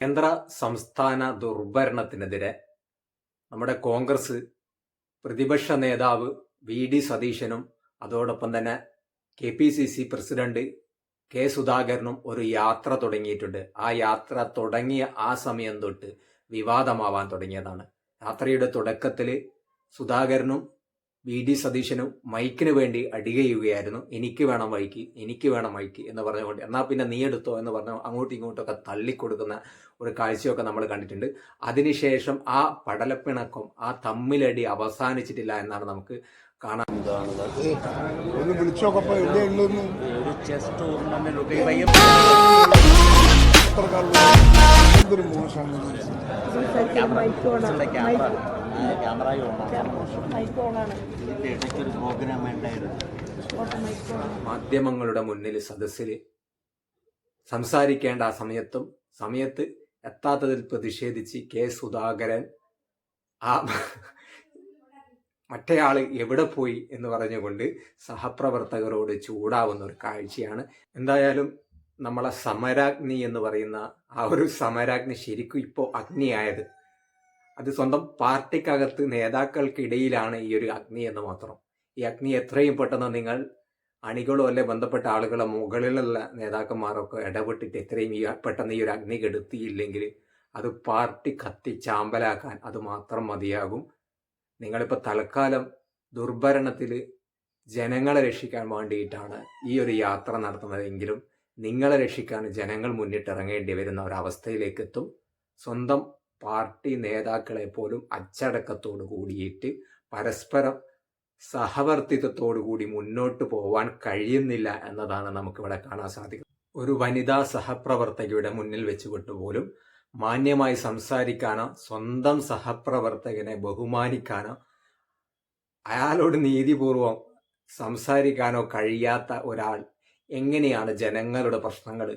കേന്ദ്ര സംസ്ഥാന ദുർഭരണത്തിനെതിരെ നമ്മുടെ കോൺഗ്രസ് പ്രതിപക്ഷ നേതാവ് വി ഡി സതീശനും അതോടൊപ്പം തന്നെ K P C C president K സുധാകരനും ഒരു യാത്ര തുടങ്ങിയിട്ടുണ്ട്. ആ യാത്ര തുടങ്ങിയ ആ സമയം തൊട്ട് വിവാദമാവാൻ തുടങ്ങിയതാണ്. യാത്രയുടെ തുടക്കത്തിൽ സുധാകരനും വി ഡി സതീശനും മൈക്കിന് വേണ്ടി അടികയുകയായിരുന്നു. എനിക്ക് വേണം മൈക്ക് എനിക്ക് വേണം മൈക്ക് എന്ന് പറഞ്ഞുകൊണ്ട്. എന്നാൽ പിന്നെ നീ എടുത്തോ എന്ന് പറഞ്ഞ് അങ്ങോട്ടും ഇങ്ങോട്ടൊക്കെ തള്ളിക്കൊടുക്കുന്ന ഒരു കാഴ്ചയൊക്കെ നമ്മൾ കണ്ടിട്ടുണ്ട്. അതിനുശേഷം ആ പടലപ്പിണക്കം ആ തമ്മിലടി അവസാനിച്ചിട്ടില്ല എന്നാണ് നമുക്ക് കാണാൻ ഒരു ചെസ് ടൂർണമെന്റ് പയ്യെ എന്തൊരു മോശമാണ്. മാധ്യമങ്ങളുടെ മുന്നിൽ സദസ്സിൽ സംസാരിക്കേണ്ട ആ സമയത്തും സമയത്ത് എത്താത്തതിൽ പ്രതിഷേധിച്ച് കെ സുധാകരൻ ആ മറ്റേയാൾ എവിടെ പോയി എന്ന് പറഞ്ഞുകൊണ്ട് സഹപ്രവർത്തകരോട് ചൂടാവുന്ന ഒരു കാഴ്ചയാണ്. എന്തായാലും നമ്മളെ സമരാഗ്നി എന്ന് പറയുന്ന ആ ഒരു സമരാഗ്നി ശരിക്കും ഇപ്പോൾ അഗ്നിയായത്. അത് സ്വന്തം പാർട്ടിക്കകത്ത് നേതാക്കൾക്കിടയിലാണ് ഈ ഒരു അഗ്നി എന്ന് മാത്രം. ഈ അഗ്നി എത്രയും പെട്ടെന്ന് നിങ്ങൾ അണികളോ അല്ലെ ബന്ധപ്പെട്ട ആളുകളോ മുകളിലുള്ള നേതാക്കന്മാരൊക്കെ ഇടപെട്ടിട്ട് എത്രയും ഈ പെട്ടെന്ന് ഈ ഒരു അഗ്നി കെടുത്തിയില്ലെങ്കിൽ അത് പാർട്ടി കത്തി ചാമ്പലാക്കാൻ അത് മാത്രം മതിയാകും. നിങ്ങളിപ്പോൾ തൽക്കാലം ദുർഭരണത്തിൽ ജനങ്ങളെ രക്ഷിക്കാൻ വേണ്ടിയിട്ടാണ് ഈ ഒരു യാത്ര നടത്തുന്നതെങ്കിലും നിങ്ങളെ രക്ഷിക്കാൻ ജനങ്ങൾ മുന്നിട്ടിറങ്ങേണ്ടി വരുന്ന ഒരവസ്ഥയിലേക്ക് എത്തും സ്വന്തം പാർട്ടി നേതാക്കളെ പോലും അച്ചടക്കത്തോടു കൂടിയിട്ട് പരസ്പരം സഹവർത്തിത്വത്തോടു കൂടി മുന്നോട്ട് പോവാൻ കഴിയുന്നില്ല എന്നതാണ് നമുക്കിവിടെ കാണാൻ സാധിക്കുന്നത്. ഒരു വനിതാ സഹപ്രവർത്തകയുടെ മുന്നിൽ വെച്ചുകൊണ്ട് പോലും മാന്യമായി സംസാരിക്കാനോ സ്വന്തം സഹപ്രവർത്തകനെ ബഹുമാനിക്കാനോ അയാളോട് നീതിപൂർവം സംസാരിക്കാനോ കഴിയാത്ത ഒരാൾ എങ്ങനെയാണ് ജനങ്ങളുടെ പ്രശ്നങ്ങൾ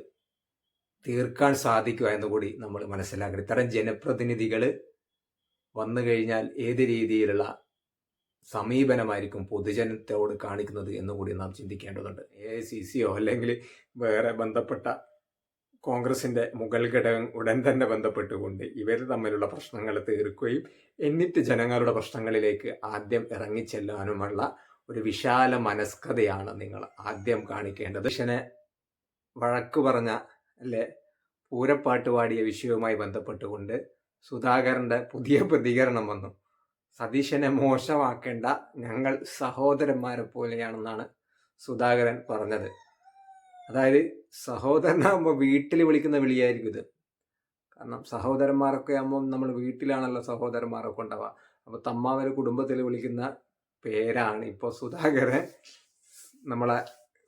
തീർക്കാൻ സാധിക്കുക എന്നുകൂടി നമ്മൾ മനസ്സിലാക്കണം. ഇത്തരം ജനപ്രതിനിധികൾ വന്നു കഴിഞ്ഞാൽ ഏത് രീതിയിലുള്ള സമീപനമായിരിക്കും പൊതുജനത്തോട് കാണിക്കുന്നത് എന്നുകൂടി നാം ചിന്തിക്കേണ്ടതുണ്ട്. എ ഐ സി സിയോ അല്ലെങ്കിൽ വേറെ ബന്ധപ്പെട്ട കോൺഗ്രസിന്റെ മുഗൾ ഘടകം ഉടൻ തന്നെ ബന്ധപ്പെട്ടുകൊണ്ട് ഇവർ തമ്മിലുള്ള പ്രശ്നങ്ങൾ തീർക്കുകയും എന്നിട്ട് ജനങ്ങളുടെ പ്രശ്നങ്ങളിലേക്ക് ആദ്യം ഇറങ്ങിച്ചെല്ലാനുമുള്ള ഒരു വിശാല മനസ്കതയാണ് നിങ്ങൾ ആദ്യം കാണിക്കേണ്ടത്. മനുഷ്യനെ വഴക്ക് പറഞ്ഞ അല്ലെ പൂരപ്പാട്ട് പാടിയ വിഷയവുമായി ബന്ധപ്പെട്ടുകൊണ്ട് സുധാകരന്റെ പുതിയ പ്രതികരണം വന്നു. സതീശനെ മോശമാക്കേണ്ട ഞങ്ങൾ സഹോദരന്മാരെ പോലെയാണെന്നാണ് സുധാകരൻ പറഞ്ഞത്. അതായത് സഹോദരനാകുമ്പോൾ വീട്ടിൽ വിളിക്കുന്ന വിളിയായിരിക്കും ഇത്. കാരണം സഹോദരന്മാരൊക്കെ ആകുമ്പോൾ നമ്മൾ വീട്ടിലാണല്ലോ സഹോദരന്മാരൊക്കെ ഉണ്ടാവുക അപ്പോൾ തമ്മാവര് കുടുംബത്തിൽ വിളിക്കുന്ന പേരാണ് ഇപ്പോൾ സുധാകരൻ. നമ്മളെ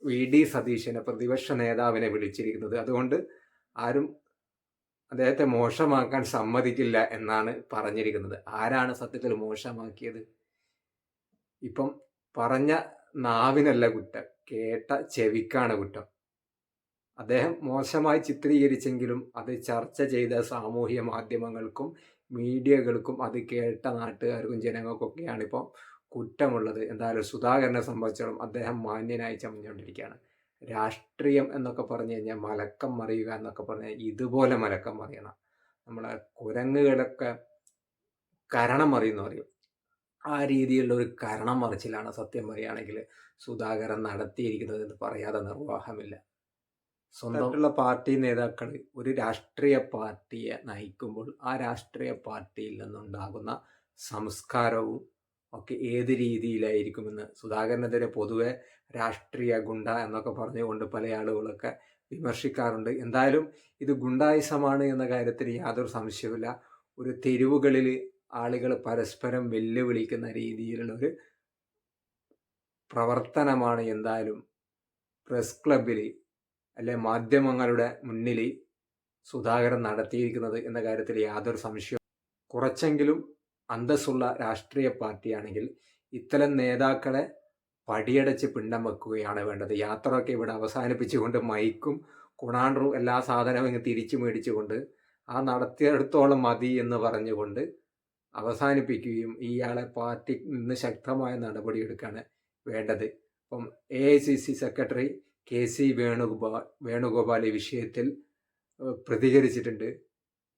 വി. ഡി. സതീശനെ പ്രതിപക്ഷ നേതാവിനെ വിളിച്ചിരിക്കുന്നത്. അതുകൊണ്ട് ആരും അദ്ദേഹത്തെ മോശമാക്കാൻ സമ്മതിക്കില്ല എന്നാണ് പറഞ്ഞിരിക്കുന്നത്. ആരാണ് സത്യത്തിൽ മോശമാക്കിയത്? ഇപ്പം പറഞ്ഞ നാവിനല്ല കുറ്റം കേട്ട ചെവിക്കാണ് കുറ്റം. അദ്ദേഹം മോശമായി ചിത്രീകരിച്ചെങ്കിലും അത് ചർച്ച ചെയ്ത സാമൂഹ്യ മാധ്യമങ്ങൾക്കും മീഡിയകൾക്കും അത് കേട്ട നാട്ടുകാർക്കും ജനങ്ങൾക്കൊക്കെയാണ് ഇപ്പോൾ കുറ്റമുള്ളത്. എന്തായാലും സുധാകരനെ സംബന്ധിച്ചോളം അദ്ദേഹം മാന്യനായി ചമഞ്ഞുകൊണ്ടിരിക്കുകയാണ്. രാഷ്ട്രീയം എന്നൊക്കെ പറഞ്ഞു കഴിഞ്ഞാൽ മലക്കം മറിയുക എന്നൊക്കെ പറഞ്ഞാൽ ഇതുപോലെ മലക്കം മറിയണം. നമ്മളെ കുരങ്ങുകളൊക്കെ കരണം മറിയുന്ന പറയും. ആ രീതിയിലുള്ള ഒരു കരണം മറിച്ചിലാണ് സത്യം പറയുകയാണെങ്കിൽ സുധാകരൻ നടത്തിയിരിക്കുന്നത് എന്ന് പറയാതെ നിർവാഹമില്ല. സ്വന്തമായിട്ടുള്ള പാർട്ടി നേതാക്കൾ ഒരു രാഷ്ട്രീയ പാർട്ടിയെ നയിക്കുമ്പോൾ ആ രാഷ്ട്രീയ പാർട്ടിയിൽ നിന്നുണ്ടാകുന്ന സംസ്കാരവും ഒക്കെ ഏത് രീതിയിലായിരിക്കുമെന്ന്. സുധാകരനെതിരെ പൊതുവെ രാഷ്ട്രീയ ഗുണ്ട എന്നൊക്കെ പറഞ്ഞുകൊണ്ട് പല ആളുകളൊക്കെ വിമർശിക്കാറുണ്ട്. എന്തായാലും ഇത് ഗുണ്ടായുസമാണ് എന്ന കാര്യത്തിൽ യാതൊരു സംശയവുമില്ല. ഒരു തെരുവുകളിൽ ആളുകൾ പരസ്പരം വെല്ലുവിളിക്കുന്ന രീതിയിലുള്ള ഒരു പ്രവർത്തനമാണ് എന്തായാലും പ്രസ് ക്ലബിൽ അല്ലെ മാധ്യമങ്ങളുടെ മുന്നിൽ സുധാകരൻ നടത്തിയിരിക്കുന്നത് എന്ന കാര്യത്തിൽ യാതൊരു സംശയവും. കുറച്ചെങ്കിലും അന്തസ്സുള്ള രാഷ്ട്രീയ പാർട്ടിയാണെങ്കിൽ ഇത്തരം നേതാക്കളെ പടിയടച്ച് പിണ്ടം വെക്കുകയാണ് വേണ്ടത്. യാത്രയൊക്കെ ഇവിടെ അവസാനിപ്പിച്ചുകൊണ്ട് മൈക്കും കുണാണ്ടറും എല്ലാ സാധനവും ഇങ്ങ് തിരിച്ചു മേടിച്ചുകൊണ്ട് ആ നടത്തിയെടുത്തോളം മതി എന്ന് പറഞ്ഞുകൊണ്ട് അവസാനിപ്പിക്കുകയും ഇയാളെ പാർട്ടി നിന്ന് ശക്തമായ നടപടിയെടുക്കുകയാണ് വേണ്ടത്. ഇപ്പം A I C C secretary K C Venugopal Venugopal ഈ വിഷയത്തിൽ പ്രതികരിച്ചിട്ടുണ്ട്.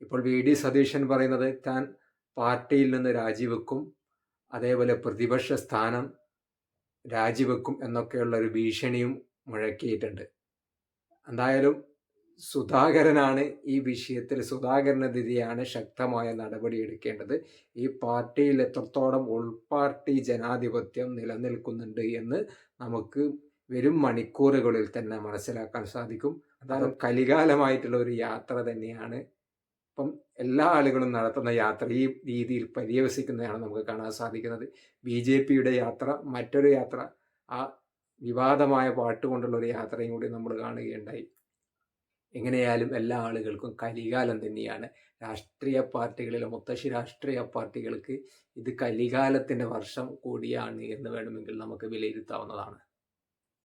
ഇപ്പോൾ വി ഡി സതീശൻ പറയുന്നത് താൻ പാർട്ടിയിൽ നിന്ന് രാജിവെക്കും അതേപോലെ പ്രതിപക്ഷ സ്ഥാനം രാജിവെക്കും എന്നൊക്കെയുള്ള ഒരു ഭീഷണിയും മുഴക്കിയിട്ടുണ്ട്. എന്തായാലും സുധാകരനാണ് ഈ വിഷയത്തിൽ സുധാകരനെതിരെയാണ് ശക്തമായ നടപടി എടുക്കേണ്ടത്. ഈ പാർട്ടിയിൽ എത്രത്തോളം ഉൾപാർട്ടി ജനാധിപത്യം നിലനിൽക്കുന്നുണ്ട് എന്ന് നമുക്ക് വരും മണിക്കൂറുകളിൽ തന്നെ മനസ്സിലാക്കാൻ സാധിക്കും. അതാണ് കലികാലമായിട്ടുള്ള ഒരു യാത്ര തന്നെയാണ്. ഇപ്പം എല്ലാ ആളുകളും നടത്തുന്ന യാത്ര ഈ രീതിയിൽ പര്യവസിക്കുന്നതാണ് നമുക്ക് കാണാൻ സാധിക്കുന്നത്. ബി ജെ പിയുടെ യാത്ര മറ്റൊരു യാത്ര ആ വിവാദമായ പാട്ടുകൊണ്ടുള്ള ഒരു യാത്രയും കൂടി നമ്മൾ കാണുകയുണ്ടായി. എങ്ങനെയായാലും എല്ലാ ആളുകൾക്കും കലികാലം തന്നെയാണ്. രാഷ്ട്രീയ പാർട്ടികളിലെ മുത്തശ്ശി രാഷ്ട്രീയ പാർട്ടികൾക്ക് ഇത് കലികാലത്തിന്റെ വർഷം കൂടിയാണ് എന്ന് വേണമെങ്കിൽ നമുക്ക് വിലയിരുത്താവുന്നതാണ്.